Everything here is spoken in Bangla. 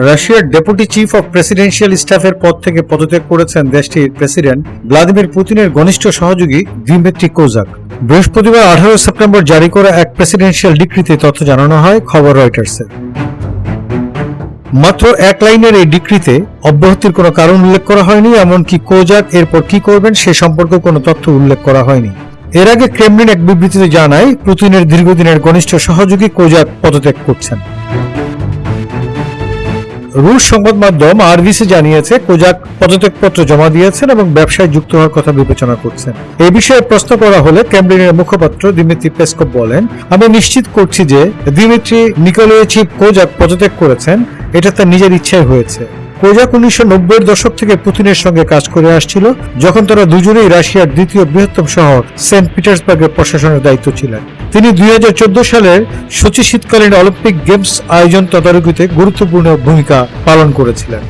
রাশিয়ার ডেপুটি চিফ অফ প্রেসিডেন্সিয়াল স্টাফের পদ থেকে পদত্যাগ করেছেন দেশটির প্রেসিডেন্ট ভ্লাদিমির পুতিনের ঘনিষ্ঠ সহযোগী দিমিত্রি কোজাক। বৃহস্পতিবার আঠারো সেপ্টেম্বর জারি করা এক প্রেসিডেন্সিয়াল ডিক্রিতে তথ্য জানানো হয় খবর রয়টার্সের মাত্র এক লাইনের এই ডিক্রিতে অব্যাহতির কোনো কারণ উল্লেখ করা হয়নি, এমনকি কোজাক এরপর কি করবেন সে সম্পর্কে কোনো তথ্য উল্লেখ করা হয়নি। এর আগে ক্রেমলিন এক বিবৃতিতে জানায়, পুতিনের দীর্ঘদিনের ঘনিষ্ঠ সহযোগী কোজাক পদত্যাগ করছেন। রুশ সংবাদ মাধ্যম আরবিসি জানিয়েছে, কোজাক পদত্যাগপত্র জমা দিয়েছেন এবং ব্যবসায় যুক্ত হওয়ার কথা বিবেচনা করছেন। এই বিষয়ে প্রশ্ন করা হলে ক্যামব্রিনের মুখপাত্র দিমিত্রি পেসকপ বলেন, আমি নিশ্চিত করছি যে দিমিত্রি নিকোলিয়েছি কোজাক পদত্যাগ করেছেন, এটা তার নিজের ইচ্ছায় হয়েছে। কোজাক উনিশশো নব্বইয়ের দশক থেকে পুতিনের সঙ্গে কাজ করে আসছিল, যখন তারা দুজনেই রাশিয়ার দ্বিতীয় বৃহত্তম শহর সেন্ট পিটার্সবার্গের প্রশাসনের দায়িত্ব ছিলেন। তিনি দুই হাজার চোদ্দ সালের সোচি শীতকালীন অলিম্পিক গেমস আয়োজন তদারকিতে গুরুত্বপূর্ণ ভূমিকা পালন করেছিলেন।